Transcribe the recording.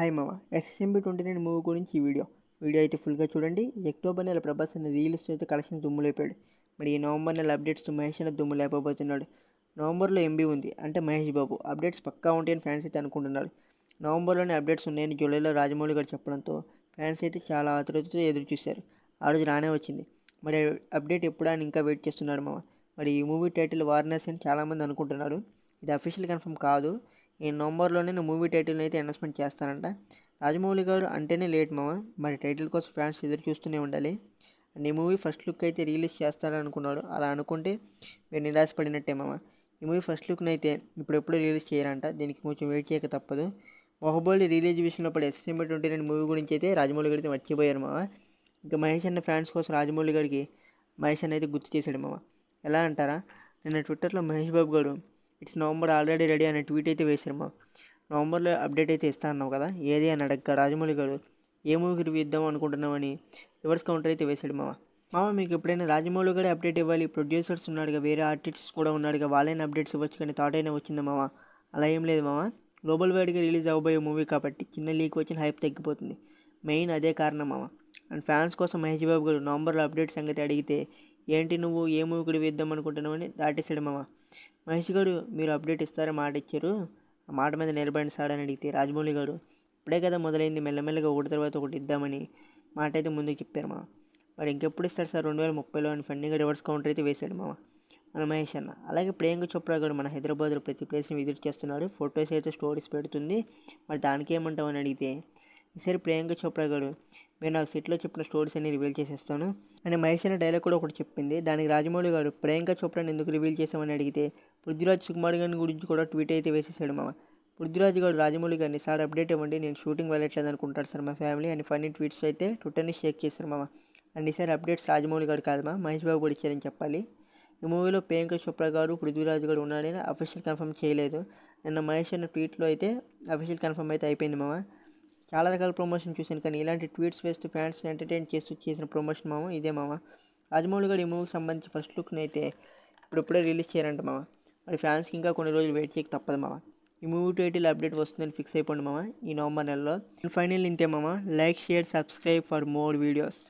Hi మామ. SSMB twenty nine movie గురించి ఈ వీడియో. వీడియో అయితే ఫుల్గా చూడండి. అక్టోబర్ నెల ప్రభాస్ అనే రీల్స్ అయితే కలెక్షన్ దుమ్ము లేపాడు. మరి ఈ నవంబర్ నెల అప్డేట్స్ మహేష్ అనే దుమ్ము లేకపోతున్నాడు నవంబర్లో ఎంబీ ఉంది. అంటే మహేష్ బాబు. అప్డేట్స్ పక్కా ఉంటాయని ఫ్యాన్స్ అయితే అనుకుంటున్నారు. నవంబర్లోనే అప్డేట్స్ ఉన్నాయని జూలైలో రాజమౌళి గారు చెప్పడంతో ఫ్యాన్స్ అయితే చాలా ఆతృతతో ఎదురు చూశారు. ఆ రోజు రానే వచ్చింది. మరి అప్డేట్ ఎప్పుడా అని ఇంకా వెయిట్ చేస్తున్నారు మామ. మరి ఈ మూవీ టైటిల్ వారణాసి అని చాలామంది అనుకుంటున్నారు. ఇది అఫీషియల్ కన్ఫర్మ్ కాదు. ఈ నవంబర్లోనే నేను మూవీ టైటిల్ని అయితే అనౌన్స్మెంట్ చేస్తానంట. రాజమౌళి గారు అంటేనే లేట్ మామ. మరి టైటిల్ కోసం ఫ్యాన్స్ ఎదురు చూస్తూనే ఉండాలి. అండ్ ఈ మూవీ ఫస్ట్ లుక్ అయితే రిలీజ్ చేస్తారని అనుకున్నాడు అలా అనుకుంటే మీరు నిరాశపడినట్టే మామ. ఈ మూవీ ఫస్ట్ లుక్ని అయితే ఇప్పుడెప్పుడు రిలీజ్ చేయరంట. దీనికి కొంచెం వెయిట్ చేయక తప్పదు. బాహుబలి రిలీజ్ విషయంలో పడే ఎస్ఎస్ఎంబీ ట్వంటీ నైన్ మూవీ గురించి అయితే రాజమౌళి గారికి అయితే మర్చిపోయారు మామ. ఇంకా మహేష్ అన్న ఫ్యాన్స్ కోసం రాజమౌళి గారికి మహేష్ అన్న అయితే గుర్తు చేశాడు మామ. ఎలా అంటారా? నిన్న ట్విట్టర్లో మహేష్ బాబు గారు ఇట్స్ నవంబర్ ఆల్రెడీ రెడీ అనే ట్వీట్ అయితే వేశారు మా. నవంబర్లో అప్డేట్ అయితే ఇస్తా అన్నావు కదా? ఏది అని అడగ రాజమౌళి గారు. ఏ మూవీకి రివ్యూ ఇద్దాం అనుకుంటున్నామని రివర్స్ కౌంటర్ అయితే వేశాడు మామ. మామ మీకు ఎప్పుడైనా రాజమౌళి గారే అప్డేట్ ఇవ్వాలి? ప్రొడ్యూసర్స్ ఉన్నాడుగా వేరే ఆర్టిస్ట్స్ కూడా ఉన్నాడుగా వాళ్ళైనా అప్డేట్స్ ఇవ్వచ్చు కానీ థాట్ అయినా వచ్చిందా మామ? అలా ఏం లేదు మామ. గ్లోబల్ వైడ్గా రిలీజ్ అవ్వబోయే మూవీ కాబట్టి చిన్న లీక్ వచ్చిన హైప్ తగ్గిపోతుంది. మెయిన్ అదే కారణం మామ. అండ్ ఫ్యాన్స్ కోసం మహేష్ బాబు గారు నవంబర్లో అప్డేట్ సంగతి అడిగితే ఏంటి నువ్వు ఏ మూవీ కూడా వేద్దాం అనుకుంటున్నావు అనుకుంటున్నావని దాటేశాడు మామ. మహేష్ గారు మీరు అప్డేట్ ఇస్తారని మాట ఇచ్చారు. ఆ మాట మీద నిలబడిన సార్ అని అడిగితే రాజమౌళి గారు ఇప్పుడే కదా మొదలైంది మెల్లమెల్లగా ఒకటి తర్వాత ఒకటి ఇద్దామని మాట అయితే ముందుకు చెప్పారు మా మరి ఇంకెప్పుడు ఇస్తారు సార్? రెండు వేల ముప్పైలో అని ఫండింగ్ రివర్స్ కౌంటర్ అయితే వేశాడు మామ. మన మహేష్ అన్న. అలాగే ప్రియాంక చోప్రా గారు మన హైదరాబాద్లో ప్రతి ప్లేస్ని విజిట్ చేస్తున్నారు. ఫొటోస్ అయితే స్టోరీస్ పెడుతుంది. మరి దానికి ఏమంటావు అని అడిగితే ఈసారి ప్రియాంక చోప్రా గారు మీరు నాకు సెట్లో చెప్పిన స్టోరీస్ అన్ని రివీల్ చేసేస్తాను. అని మహేష్ అనే డైలాగ్ కూడా ఒకటి చెప్పింది. దానికి రాజమౌళి గారు ప్రియాంక చోప్రాని ఎందుకు రివీల్ చేసామని అడిగితే పృథ్వీరాజ్ సుకుమార్ గారి గురించి కూడా ట్వీట్ అయితే వేసేసాడు మామ. పృథ్వీరాజ్ గారు రాజమౌళి గారిని సార్ అప్డేట్ ఇవ్వండి నేను షూటింగ్ వెళ్ళట్లేదు అనుకుంటారు సార్ మా ఫ్యామిలీ అని ఫన్నీ ట్వీట్స్ అయితే ట్విట్టర్ని షేక్ చేశారు మామ. అండ్ ఈసారి అప్డేట్స్ రాజమౌళి గారు కాదు మా మహేష్ బాబు కూడా ఇచ్చారని చెప్పాలి. ఈ మూవీలో ప్రియాంక చోప్రా గారు పృథ్వీరాజ్ గారు ఉన్నారని అఫీషియల్ కన్ఫర్మ్ చేయలేదు. నిన్న మహేష్ అన్న ట్వీట్లో అయితే అఫీషియల్ కన్ఫర్మ్ అయితే అయిపోయింది మామ. చాలా రకాల ప్రమోషన్ చూశాను కానీ ఇలాంటి ట్వీట్స్ వేస్తూ ఫ్యాన్స్ని ఎంటర్టైన్ చేస్తూ చేసిన ప్రమోషన్ మామ ఇదే మామ. రాజమౌళి గారు ఈ మూవీకి సంబంధించి ఫస్ట్ లుక్ని అయితే ఇప్పుడిప్పుడే రిలీజ్ చేయాలంట మామ. మరి ఫ్యాన్స్కి ఇంకా కొన్ని రోజులు వెయిట్ చేయక తప్పదు మామ. ఈ మూవీ టైటిల్ అప్డేట్ వస్తుందని ఫిక్స్ అయిపోండి మామ ఈ నవంబర్ నెలలో. ఫైనల్ ఇంతే మామ. Like share subscribe for more videos.